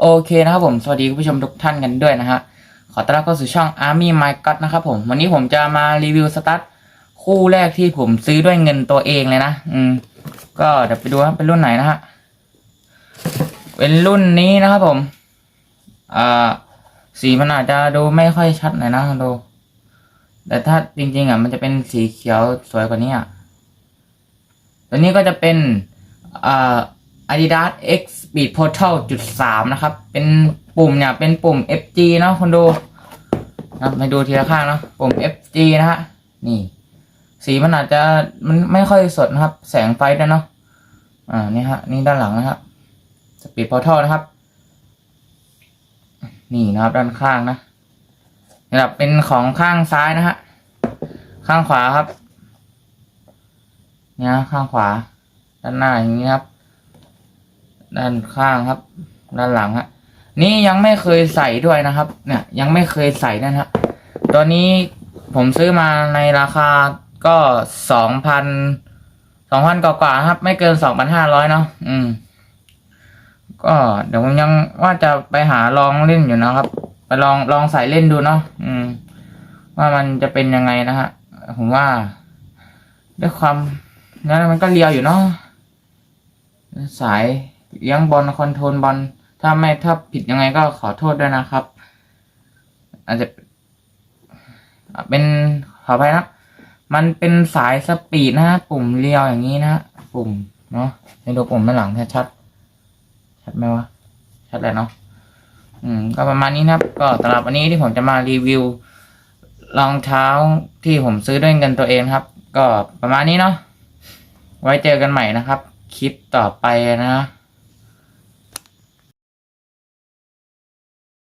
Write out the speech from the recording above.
โอเคนะครับผม สวัสดีคุณผู้ชมทุกท่านกันด้วยนะฮะ ขอต้อนรับเข้าสู่ช่อง Army My God นะครับผม วันนี้ผมจะมารีวิวสตาร์ทคู่แรกที่ผมซื้อด้วยเงินตัวเองเลยนะ อืม ก็เดี๋ยวไปดูว่าเป็นรุ่นไหนนะฮะ เป็นรุ่นนี้นะครับผม อ่า สีมันอาจจะดูไม่ค่อยชัดหน่อยนะดู แต่ถ้าจริงๆอะมันจะเป็นสีเขียวสวยกว่านี้อะ ตัวนี้ก็จะเป็น อ่า Adidas X Speed Portal จุดสามนะครับ เป็นปุ่มเนี่ยเป็นปุ่ม FG เนาะคนดูนะครับให้ดูทีละข้างเนาะปุ่ม FG นะฮะนี่ สีมันอาจจะมันไม่ค่อยสดนะครับ แสงไฟด้วยเนาะอ่านี่ฮะ นี่ด้านหลังนะครับ Speed Portal นะครับ นี่นะครับ ด้านข้างนะนี่ครับเป็นของข้างซ้ายนะฮะข้างขวาครับเนี่ยข้างขวา ด้านหน้าอย่างนี้ครับ ด้านข้างครับ ด้านหลังฮะนี่ยังไม่เคยใส่ด้วยนะครับ เนี่ย ยังไม่เคยใส่นะฮะตัวนี้ผมซื้อมาในราคาก็สองพันสองพันกว่าๆครับ ไม่เกินสองพันห้าร้อยเนาะอืม ก็เดี๋ยวผมยังว่าจะไปหาลองเล่นอยู่นะครับ ไปลองลองใส่เล่นดูเนาะอืม ว่ามันจะเป็นยังไงนะฮะผมว่า ด้วยความนั้นมันก็เลียวอยู่เนาะสาย เลี้ยงบอลคอนโทรลบอลถ้าไม่ถ้าผิดยังไงก็ขอโทษด้วยนะครับ อาจจะเป็นขออภัยนะ มันเป็นสายสปีดนะฮะปุ่มเลียวอย่างนี้นะฮะปุ่มเนาะให้ดูปุ่มด้านหลังชัดๆชัดไหมวะชัดเลยเนาะอืม ก็ประมาณนี้นะครับ ก็สำหรับวันนี้ที่ผมจะมารีวิวรองเท้าที่ผมซื้อด้วยเงินตัวเองครับ ก็ประมาณนี้เนาะไว้เจอกันใหม่นะครับ คลิปต่อไปนะ